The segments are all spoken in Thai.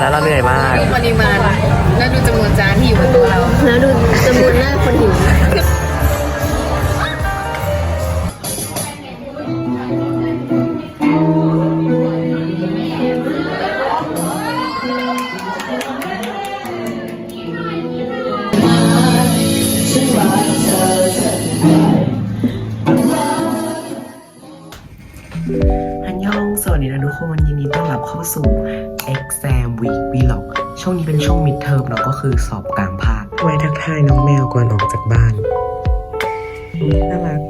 แล้วเราเหนื่อยมากดูปริมาณแล้วดูจำนวนจานที่อยู่บนโต๊ะเรา แล้วดูจำนวนหน้าคนหิวอันยองสวัสดีนะทุกคนยินดีต้อนรับเข้าสู่ Exam Week Vlog ช่วงนี้เป็นช่วงมิดเทอมแล้วก็คือสอบกลางภาคไว้ทักทายน้องแมวก่อนออกจากบ้านน่ารัก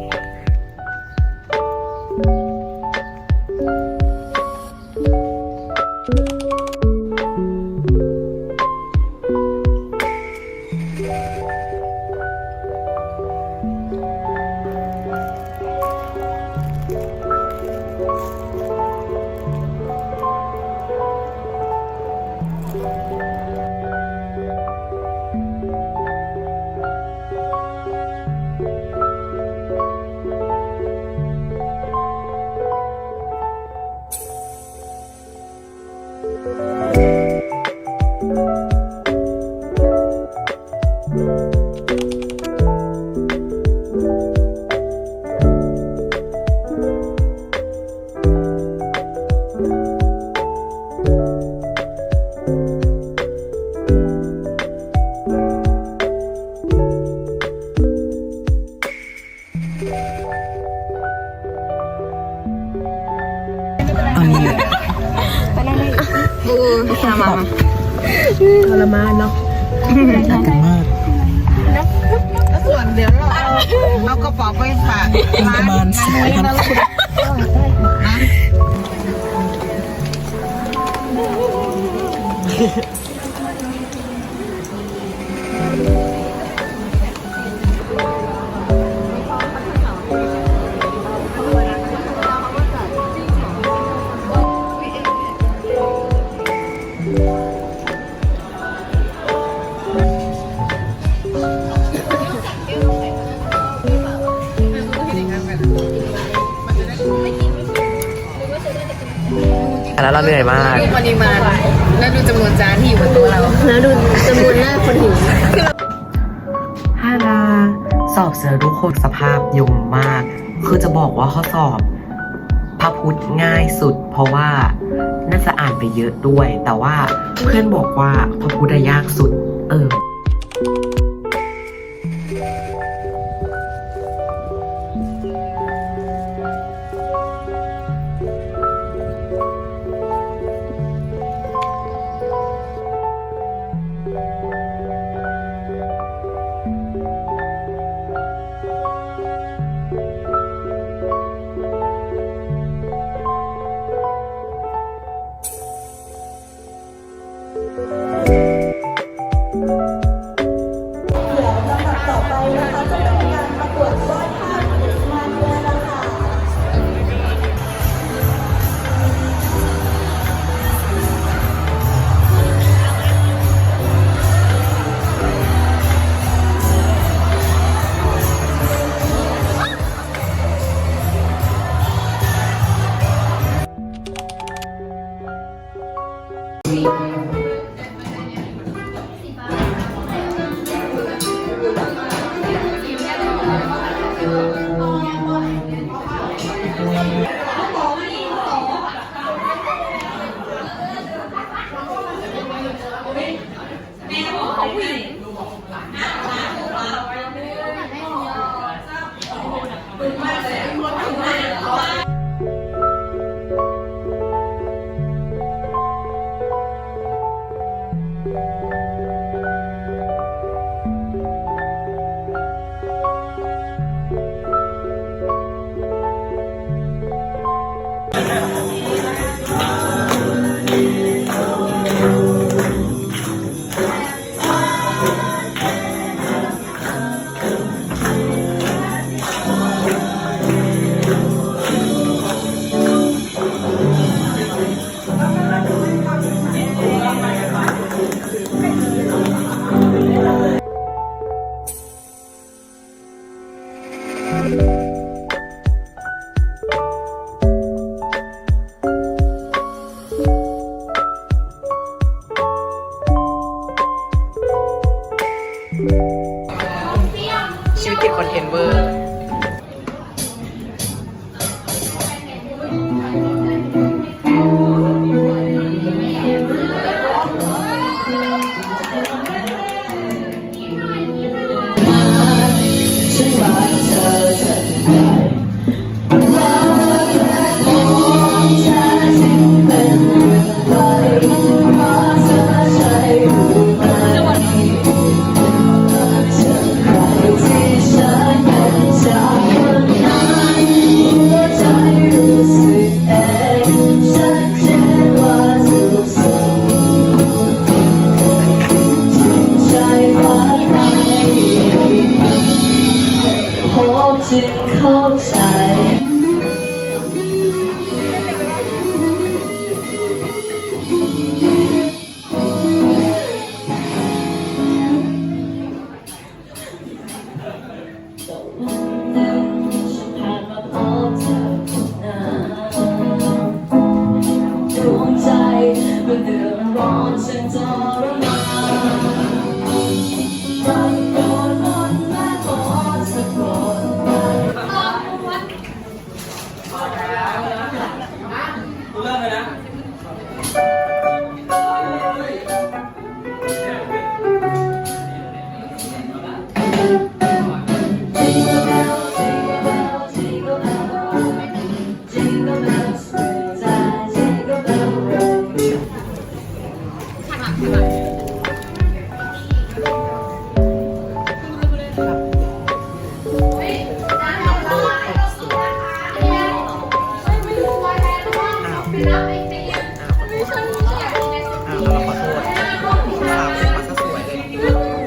บูมามาทรมานเนาะน่ากินมากส่วนเดี๋ยวเราเอาเอากระเป๋าไปฝากร้านประมาณสามพัน คนแล้วเราเหนื่อยมาก ดูปริมาณแล้วดูจำนวนจานที่อยู่บนโต๊ะเรา แล้วดูจำนวนหน้าคนหิวฮาลาสอบเสร็จแล้วทุกคนสภาพยมมาก คือจะบอกว่าข้อสอบพระพุทธง่ายสุด เพราะว่าน่าจะอ่านไปเยอะด้วย แต่ว่าเพื่อนบอกว่าพระพุทธยากสุด เออ ชีวิตติดคอนเทนเวอร์ Yeah. เราขอโทษสาวมาซะสวยเลย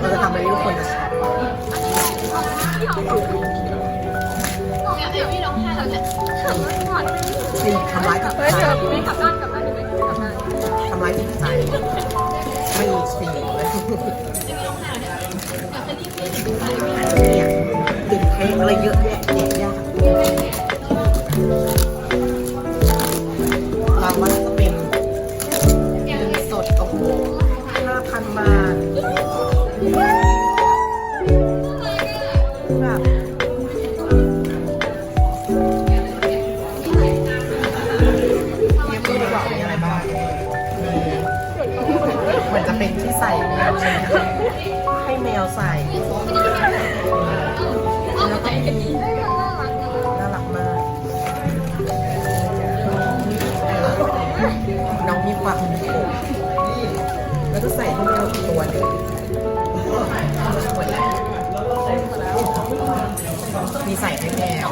เราจะทำอะไรให้ทุกคนจะชอบสี่ทำร้ายจิตใจทำร้ายจิตใจ ไม่มีสี่เลยเนี่ยติดเพลงอะไรเยอะแยะ แมวใส่แล้วก็น่ารักมาก น้องมีความโขกแล้วก็ใส่ให้แมวตัวหนึงหมดแล้วมีใส่ให้แมว